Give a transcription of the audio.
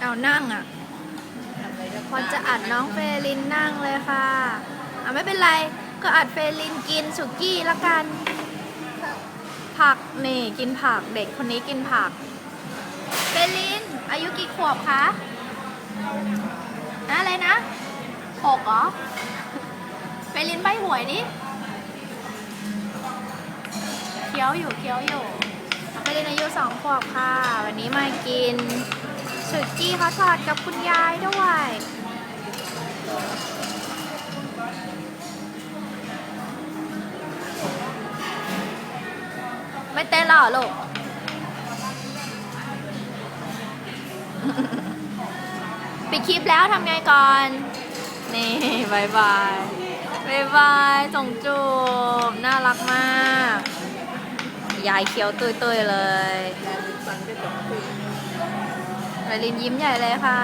เอานั่งอะพอจะอัดน้องเฟรลินนั่งเลยค่ะอะไม่เป็นไรก็อัดเฟรลินกินสุกี้ละกัน ผักนี่กินผักเด็กคนนี้กินผัก เฟรลิน อายุกี่ขวบคะอะอะไรนะหกเหรอเฟรลินใบหวยดิเคี้ยวอยู่เคี้ยวอยู่เฟรลินอายุสองขวบค่ะ วันนี้มา สุกี้ฮอตพอตกับคุณยายด้วยไม่เต้นหรอลูกปิดคลิปแล้วทำไงก่อน นี่บายบายบายบายส่งจูบน่ารักมาก ยายเคี้ยวตุยๆเลย ไวลินยิ้มใหญ่เลยค่ะ